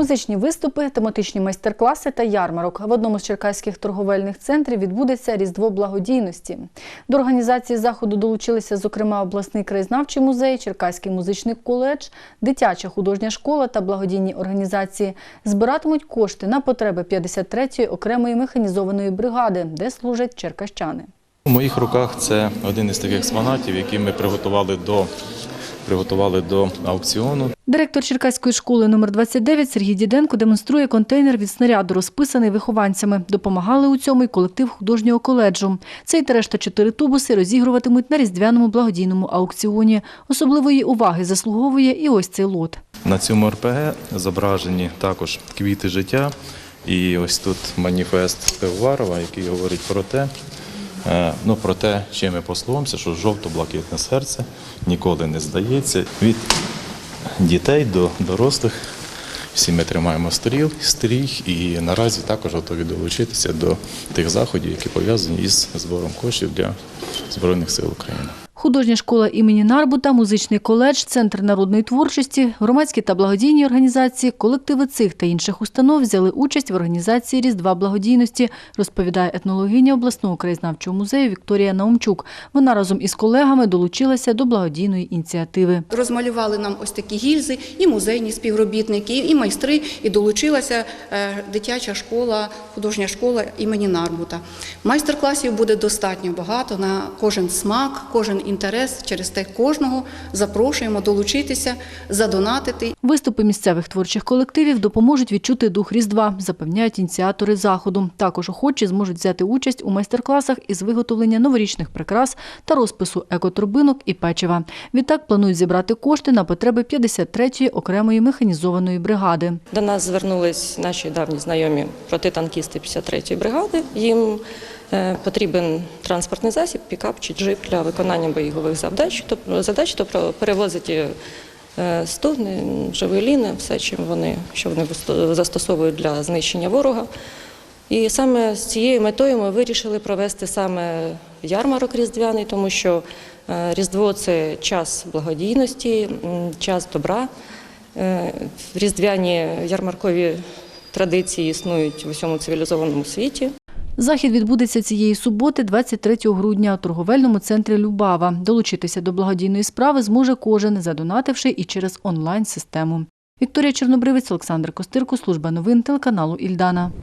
Музичні виступи, тематичні майстер-класи та ярмарок. В одному з черкаських торговельних центрів відбудеться Різдво благодійності. До організації заходу долучилися, зокрема, обласний краєзнавчий музей, Черкаський музичний коледж, дитяча художня школа та благодійні організації. Збиратимуть кошти на потреби 53-ї окремої механізованої бригади, де служать черкащани. У моїх руках це один із таких експонатів, які ми приготували до, приготували до аукціону. Директор Черкаської школи номер 29 Сергій Діденко демонструє контейнер від снаряду, розписаний вихованцями. Допомагали у цьому й колектив художнього коледжу. Цей та решта чотири тубуси розігруватимуть на різдвяному благодійному аукціоні. Особливої уваги заслуговує і ось цей лот. На цьому РПГ зображені також квіти життя. І ось тут маніфест Пивоварова, який говорить про те, ну, про те, чим ми послугуємося, що жовто-блакитне серце ніколи не здається. Від дітей до дорослих всі ми тримаємо стріл, стріх, і наразі також готові долучитися до тих заходів, які пов'язані із збором коштів для Збройних сил України. Художня школа імені Нарбута, музичний коледж, центр народної творчості, громадські та благодійні організації, колективи цих та інших установ взяли участь в організації Різдва благодійності, розповідає етнологиня обласного краєзнавчого музею Вікторія Наумчук. Вона разом із колегами долучилася до благодійної ініціативи. Розмалювали нам ось такі гільзи, і музейні співробітники, і майстри, і долучилася е, дитяча школа, художня школа імені Нарбута. Майстер-класів буде достатньо багато на кожен смак, кожен інтерес. Через те кожного запрошуємо долучитися, задонатити. Виступи місцевих творчих колективів допоможуть відчути дух Різдва, запевняють ініціатори заходу. Також охочі зможуть взяти участь у майстер-класах із виготовлення новорічних прикрас та розпису екоторбинок і печива. Відтак планують зібрати кошти на потреби 53-ї окремої механізованої бригади. До нас звернулись наші давні знайомі протитанкісти 53-ї бригади. Їм потрібен транспортний засіб, пікап чи джип для виконання бойових завдач, тобто задач, перевозити е, стогни, живеліни, все, чим вони, що вони застосовують для знищення ворога. І саме з цією метою ми вирішили провести саме ярмарок різдвяний, тому що е, Різдво це час благодійності, час добра. Е, Різдвяні ярмаркові традиції існують в усьому цивілізованому світі. Захід відбудеться цієї суботи, 23 грудня, у торговельному центрі Любава. Долучитися до благодійної справи зможе кожен, задонативши і через онлайн-систему. Вікторія Чорнобривець, Олександр Костирко, служба новин телеканалу Ільдана.